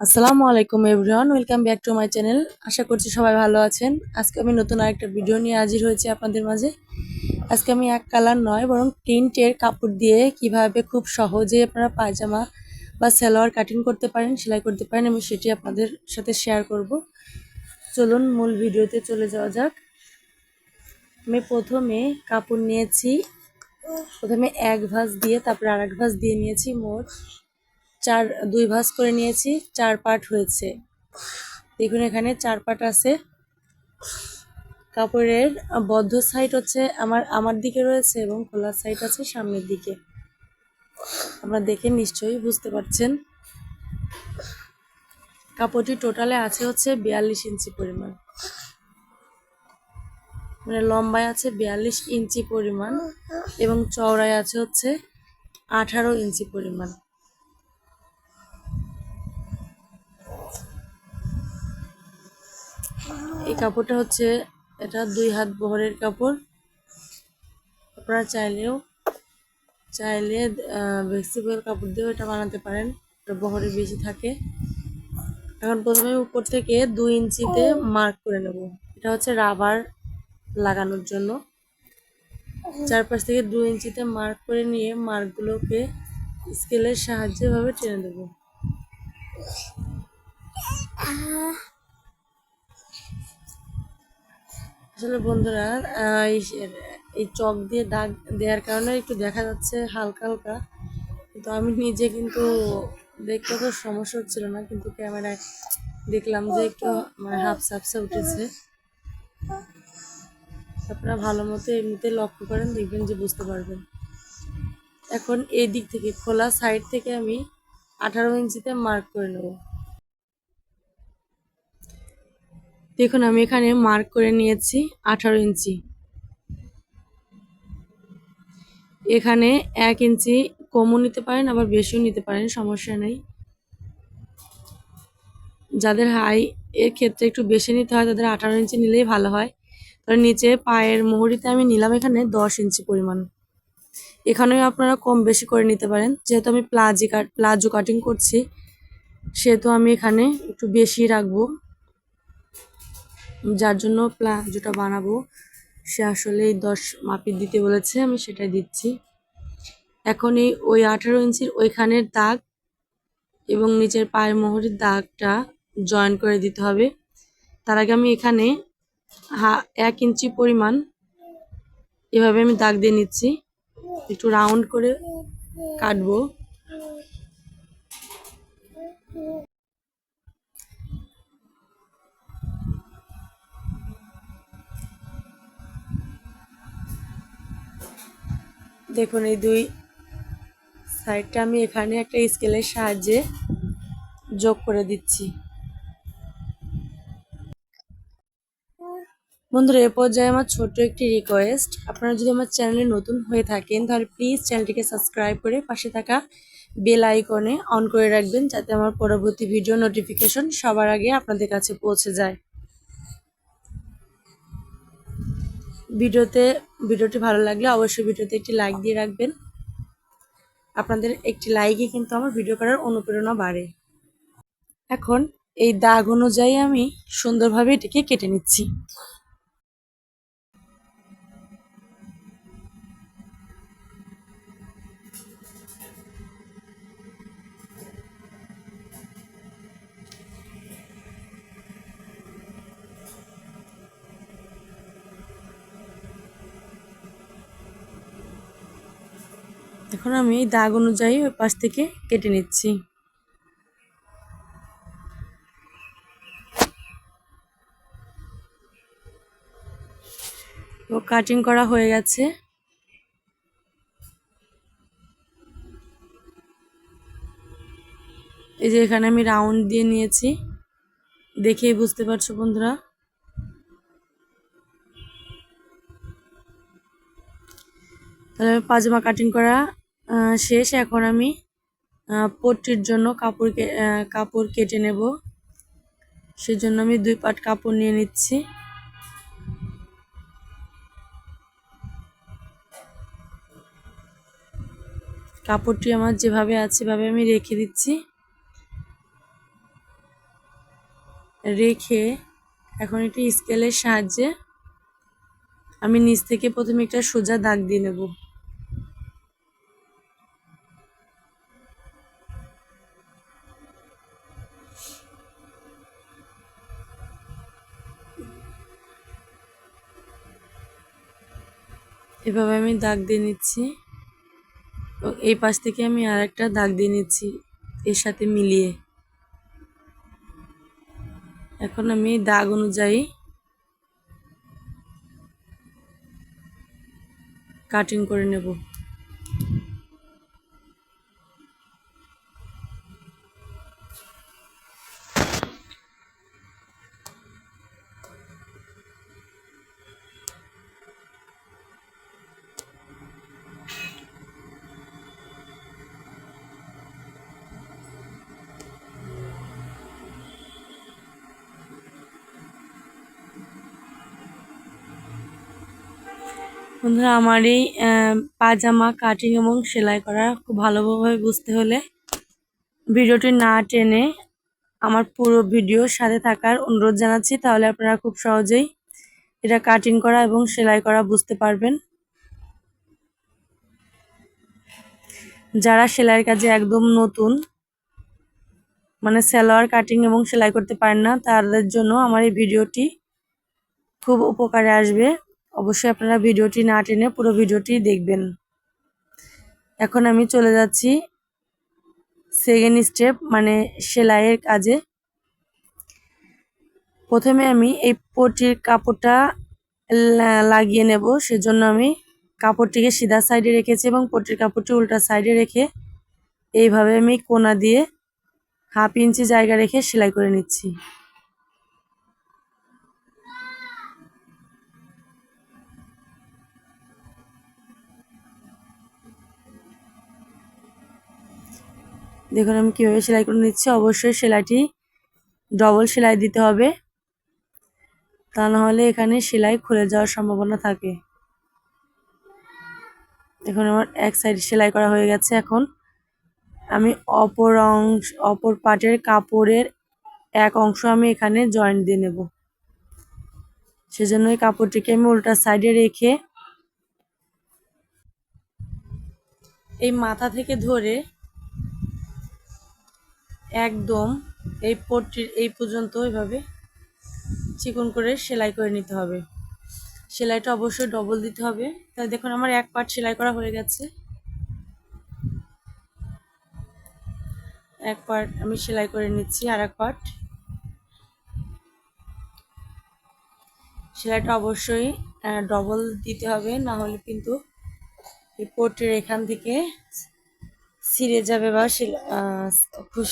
আসসালামু আলাইকুম everyone welcome back to my channel আশা করছি সবাই ভালো আছেন। আজকে আমি নতুন আরেকটা ভিডিও নিয়ে হাজির হয়েছি আপনাদের মাঝে। আজকে আমি এক কালার নয়, বরং প্রিন্টের কাপড় দিয়ে কীভাবে খুব সহজে আপনারা পায়জামা বা সালোয়ার কাটিং করতে পারেন, সেলাই করতে পারেন, আমি সেটি আপনাদের সাথে শেয়ার করব। চলুন মূল ভিডিওতে চলে যাওয়া যাক। আমি প্রথমে কাপড় নিয়েছি। প্রথমে এক ভাঁজ দিয়ে, তারপরে আর এক ভাঁজ দিয়ে নিয়েছি মোট চার, দুই ভাঁজ করে নিয়েছি, চার পার্ট হয়েছে। দেখুন এখানে চার পার্ট আছে। কাপড়ের বদ্ধ সাইড হচ্ছে আমার আমার দিকে রয়েছে এবং খোলা সাইড আছে সামনের দিকে। আপনারা দেখে নিশ্চয়ই বুঝতে পারছেন। কাপড়টি টোটালে আছে হচ্ছে বিয়াল্লিশ ইঞ্চি পরিমাণ। মানে লম্বায় আছে বিয়াল্লিশ ইঞ্চি পরিমাণ এবং চওড়ায় আছে হচ্ছে আঠারো ইঞ্চি পরিমাণ। এই কাপড়টা হচ্ছে এটা দুই হাত বহরের কাপড়। আপনারা চাইলেও, চাইলে ভেক্সিবল কাপড় দিয়েও এটা বানাতে পারেন। এটা বহরে বেশি থাকে। এখন প্রথমে উপর থেকে দুই ইঞ্চিতে মার্ক করে নেব। এটা হচ্ছে রাবার লাগানোর জন্য। চারপাশ থেকে দুই ইঞ্চিতে মার্ক করে নিয়ে মার্কগুলোকে স্কেলের সাহায্যে ভাবে টেনে দেবো আসলে বন্ধুরা এই চক দিয়ে দাগ দেওয়ার কারণে একটু দেখা যাচ্ছে হালকা হালকা। কিন্তু আমি নিজে কিন্তু দেখতে তো সমস্যা হচ্ছিল না, কিন্তু ক্যামেরায় দেখলাম যে একটু মানে হাফ সাপসা উঠেছে। আপনারা ভালো মতো এমনিতে লক্ষ্য করেন, দেখবেন যে বুঝতে পারবেন। এখন এই দিক থেকে, খোলা সাইড থেকে আমি আঠারো ইঞ্চিতে মার্ক করে নেব। দেখুন, আমি এখানে মার্ক করে নিয়েছি আঠারো ইঞ্চি। এখানে এক ইঞ্চি কমও নিতে পারেন, আবার বেশিও নিতে পারেন, সমস্যা নেই। যাদের হাই এর ক্ষেত্রে একটু বেশি নিতে হয়, তাদের আঠারো ইঞ্চি নিলেই ভালো হয়। তার নিচে পায়ের মুহুরিতে আমি নিলাম এখানে দশ ইঞ্চি পরিমাণ। এখানেও আপনারা কম বেশি করে নিতে পারেন। যেহেতু আমি প্লাজি কাট প্লাজো কাটিং করছি, সেহেতু আমি এখানে একটু বেশি রাখব। যার জন্য প্লাজোটা বানাবো, সে আসলে এই দশ মাপি দিতে বলেছে, আমি সেটাই দিচ্ছি। এখন এই ওই আঠারো ইঞ্চির ওইখানের দাগ এবং নিচের পায়ের মোহরের দাগটা জয়েন করে দিতে হবে। তার আগে আমি এখানে হা, এক ইঞ্চি পরিমাণ এভাবে আমি দাগ দিয়ে নিচ্ছি। একটু রাউন্ড করে কাটবো। দেখুন এই দুই সাইডটা আমি এখানে একটা স্কেলের সাহায্যে যোগ করে দিচ্ছি। বন্ধুরা, এ পর্যায়ে আমার ছোট্ট একটি রিকোয়েস্ট আপনারা যদি আমার চ্যানেলে নতুন হয়ে থাকেন, তাহলে প্লিজ চ্যানেলটিকে সাবস্ক্রাইব করে পাশে থাকা বেল আইকনে অন করে রাখবেন, যাতে আমার পরবর্তী ভিডিও নোটিফিকেশন সবার আগে আপনাদের কাছে পৌঁছে যায়। ভিডিওতে, ভিডিওটি ভালো লাগলে অবশ্যই ভিডিওতে একটি লাইক দিয়ে রাখবেন। আপনাদের একটি লাইকই কিন্তু আমার ভিডিও করার অনুপ্রেরণা বাড়ে। এখন এই দাগ অনুযায়ী আমি সুন্দরভাবে এটিকে কেটে নিচ্ছি। এখন আমি দাগ অনুযায়ী ওই পাশ থেকে কেটে নিচ্ছি। তো কাটিং করা হয়ে গেছে। এই যে এখানে আমি রাউন্ড দিয়ে নিয়েছি। দেখেই বুঝতে পারছ বন্ধুরা। তাহলে পাজামা কাটিং করা শেষ। এখন আমি পট্টির জন্য কাপড় কাপড় কেটে নেব। সেজন্য আমি দুই পাট কাপড় নিয়ে নিচ্ছি। কাপড়টি আমার যেভাবে আছে, সেভাবে আমি রেখে দিচ্ছি। রেখে এখন একটি স্কেলের সাহায্যে আমি নিচ থেকে প্রথমে একটা সোজা দাগ দিয়ে নেব। এভাবে আমি দাগ দিয়ে নিচ্ছি। এই পাশ থেকে আমি আর একটা দাগ দিয়ে নিচ্ছি এর সাথে মিলিয়ে। এখন আমি দাগ অনুযায়ী কাটিং করে নেব। বন্ধুরা আমার এই পাজামা কাটিং এবং সেলাই করা খুব ভালোভাবে বুঝতে হলে ভিডিওটি না টেনে আমার পুরো ভিডিও সাথে থাকার অনুরোধ জানাচ্ছি। তাহলে আপনারা খুব সহজেই এটা কাটিং করা এবং সেলাই করা বুঝতে পারবেন। যারা সেলাইয়ের কাজে একদম নতুন মানে সালোয়ার কাটিং এবং সেলাই করতে পারেন না, তাদের জন্য আমার এই ভিডিওটি খুব উপকারে আসবে। অবশ্যই আপনারা ভিডিওটি না টেনে পুরো ভিডিওটি দেখবেন। এখন আমি চলে যাচ্ছি সেকেন্ড স্টেপ মানে সেলাইয়ের কাজে। প্রথমে আমি এই পটির কাপড়টা লাগিয়ে নেব। সেজন্য আমি কাপড়টিকে সিধা সাইডে রেখেছি এবং পটির কাপড়টি উল্টা সাইডে রেখে এইভাবে আমি কোনা দিয়ে হাফ ইঞ্চি জায়গা রেখে সেলাই করে নিচ্ছি। দেখুন আমি কীভাবে সেলাই করে নিচ্ছি। অবশ্যই সেলাইটি ডবল সেলাই দিতে হবে। তা নাহলে এখানে সেলাই খুলে যাওয়ার সম্ভাবনা থাকে। এখন আমার এক সাইড সেলাই করা হয়ে গেছে এখন। আমি অপর অংশ, অপর পাটের কাপড়ের এক অংশ আমি এখানে জয়েন্ট দিয়ে নেব। সেজন্য এই কাপড়টিকে আমি উল্টা সাইডে রেখে এই মাথা থেকে ধরে একদম এই পট্টির এই পর্যন্ত এভাবে চিকন করে সেলাই করে নিতে হবে। সেলাইটা অবশ্যই ডবল দিতে হবে। তাই দেখুন আমার এক পার্ট সেলাই করা হয়ে গেছে। এক পার্ট আমি সেলাই করে নিচ্ছি আর এক পার্ট সেলাইটা অবশ্যই ডবল দিতে হবে, না হলে কিন্তু এই পোর্টের এখান থেকে ছিঁড়ে যাবে বা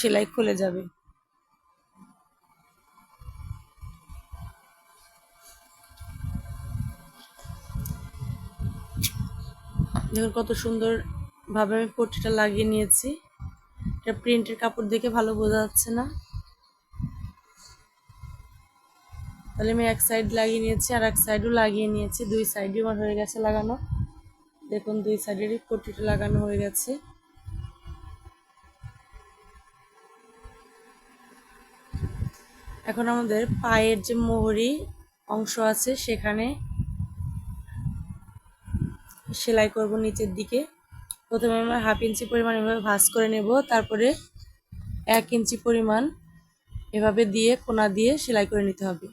সেলাই খুলে যাবে। দেখুন কত সুন্দরভাবে আমি পট্টিটা লাগিয়ে নিয়েছি। এটা প্রিন্টের কাপড় দেখে ভালো বোঝা যাচ্ছে না। তাহলে আমি এক সাইড লাগিয়ে নিয়েছি আর এক সাইডও লাগিয়ে নিয়েছি। দুই সাইডই আমার হয়ে গেছে লাগানো। দেখুন দুই সাইডেরই পট্টিটা লাগানো হয়ে গেছে। এখন আমাদের পায়ের যে মোহরি অংশ আছে, সেখানে সেলাই করব নিচের দিকে। প্রথমে আমরা হাফ ইঞ্চি পরিমাণ এভাবে ভাঁজ করে নেব, তারপরে এক ইঞ্চি পরিমাণ এভাবে দিয়ে কোনা দিয়ে সেলাই করে নিতে হবে।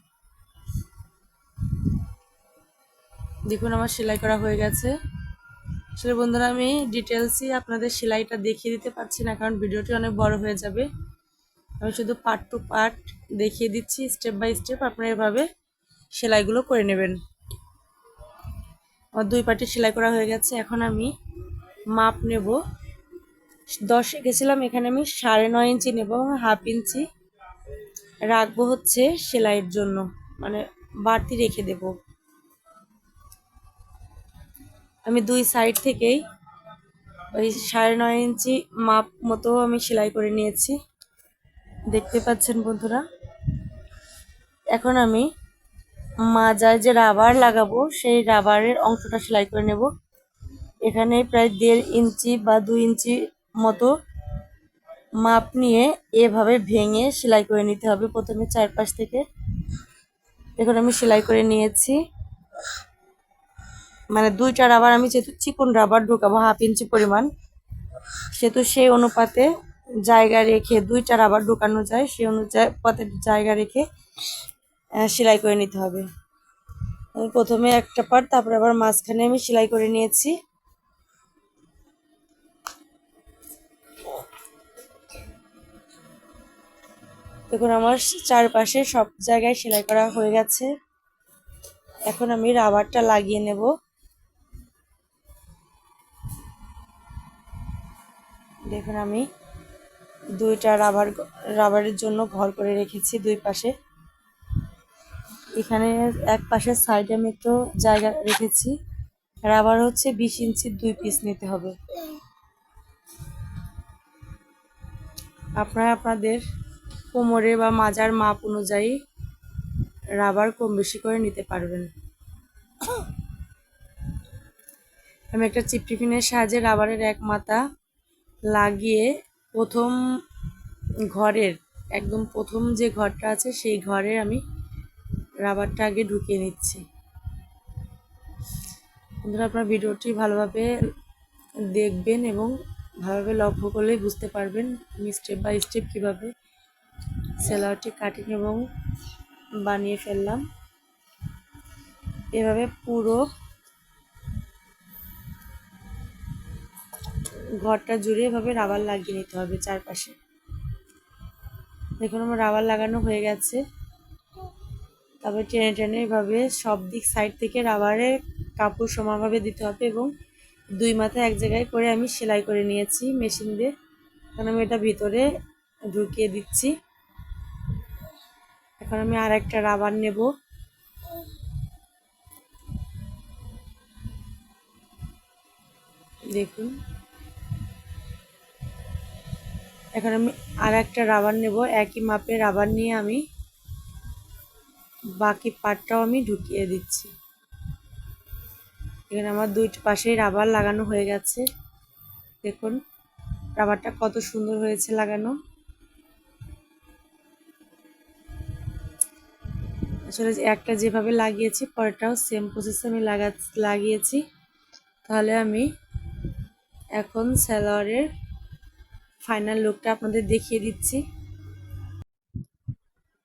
দেখুন আমার সেলাই করা হয়ে গেছে। আসলে বন্ধুরা, আমি ডিটেলসই আপনাদের সেলাইটা দেখিয়ে দিতে পারছি না, কারণ ভিডিওটি অনেক বড় হয়ে যাবে। আমি শুধু পার্ট টু পার্ট দেখিয়ে দিচ্ছি স্টেপ বাই স্টেপ আপনারা এভাবে সেলাইগুলো করে নেবেন। আমার দুই পার্টি সেলাই করা হয়ে গেছে, এখন আমি মাপ নেব। দশ রেখেছিলাম এখানে আমি সাড়ে নয় ইঞ্চি নেব এবং হাফ ইঞ্চি রাখব হচ্ছে সেলাইয়ের জন্য মানে বাড়তি রেখে দেব। আমি দুই সাইড থেকেই ওই সাড়ে নয় ইঞ্চি মাপ মতো আমি সেলাই করে নিয়েছি। দেখতে পাচ্ছেন বন্ধুরা। এখন আমি মাজায় যে রাবার লাগাবো, সেই রাবারের অংশটা সেলাই করে নেব। এখানে প্রায় দেড় ইঞ্চি বা দুই ইঞ্চি মতো মাপ নিয়ে এভাবে ভেঙে সেলাই করে নিতে হবে প্রথমে চারপাশ থেকে। দেখুন আমি সেলাই করে নিয়েছি। মানে দুইটা রাবার, আমি যেহেতু চিকন রাবার ঢোকাবো হাফ ইঞ্চি পরিমাণ, সেহেতু সেই অনুপাতে জায়গা রেখে দুইটা রাবার ঢুকানো যায়, সেই অনুযায়ী পাতে জায়গা রেখে সেলাই করে নিতে হবে। আমি প্রথমে একটা পার্ট তারপরে আবার মাঝখানে আমি সেলাই করে নিয়েছি। দেখুন, আমার চারপাশে সব জায়গায় সেলাই করা হয়ে গেছে। এখন আমি রাবারটা লাগিয়ে নেব। দেখুন, আমি দুইটা রাবার, রাবারের জন্য ঘর করে রেখেছি দুই পাশে। এখানে এক পাশের সাইডে আমি একটু জায়গা রেখেছি। রাবার হচ্ছে বিশ ইঞ্চি দুই পিস নিতে হবে। আপনারা আপনাদের কোমরে বা মাজার মাপ অনুযায়ী রাবার কম বেশি করে নিতে পারবেন। আমি একটা চিপটিফিনের সাহায্যে রাবারের এক মাথা লাগিয়ে প্রথম ঘরের, একদম প্রথম যে ঘরটা আছে, সেই ঘরে আমি রাবারটা আগে ঢুকিয়ে নিচ্ছি। বন্ধুরা, আপনার ভিডিওটি ভালোভাবে দেখবেন এবং ভালোভাবে লক্ষ্য করলেই বুঝতে পারবেন আমি স্টেপ বাই স্টেপ কীভাবে সেলারটি কাটিং এবং বানিয়ে ফেললাম। এভাবে পুরো ঘরটা জুড়ে এভাবে রাবার লাগিয়ে নিতে হবে চারপাশে। দেখুন আমার রাবার লাগানো হয়ে গেছে। তারপরে টেনে টেনে এভাবে সব দিক সাইড থেকে রাবারের কাপড় সমানভাবে দিতে হবে এবং দুই মাথায় এক জায়গায় করে আমি সেলাই করে নিয়েছি মেশিন দিয়ে। এখন আমি এটা ভিতরে ঢুকিয়ে দিচ্ছি। এখন আমি আর একটা রাবার নেব। দেখুন। এখন আমি আর একটা রাবার নেব। একই মাপের রাবার নিয়ে আমি বাকি পাটটাও আমি ঢুকিয়ে দিচ্ছি। এখানে আমার দুই পাশেই রাবার লাগানো হয়ে গেছে। দেখুন রাবারটা কত সুন্দর হয়েছে লাগানো। আসলে একটা যেভাবে লাগিয়েছি, পরেরটাও সেম প্রসেসে আমি লাগা, লাগিয়েছি। তাহলে আমি এখন স্যালোয়ারের ফাইনাল লুকটা আপনাদের দেখিয়ে দিচ্ছি।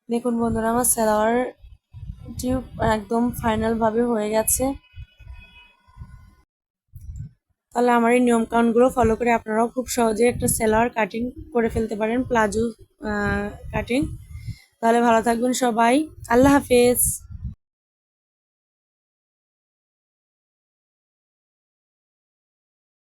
দেখুন বন্ধুরা, আমার সালোয়ার টিউব একদম ফাইনালভাবে হয়ে গেছে। তাহলে আমার এই নিয়মকানুনগুলো ফলো করে আপনারাও খুব সহজে একটা সেলার কাটিং করে ফেলতে পারেন, প্লাজো কাটিং তাহলে ভালো থাকবেন সবাই। আল্লাহ হাফেজ।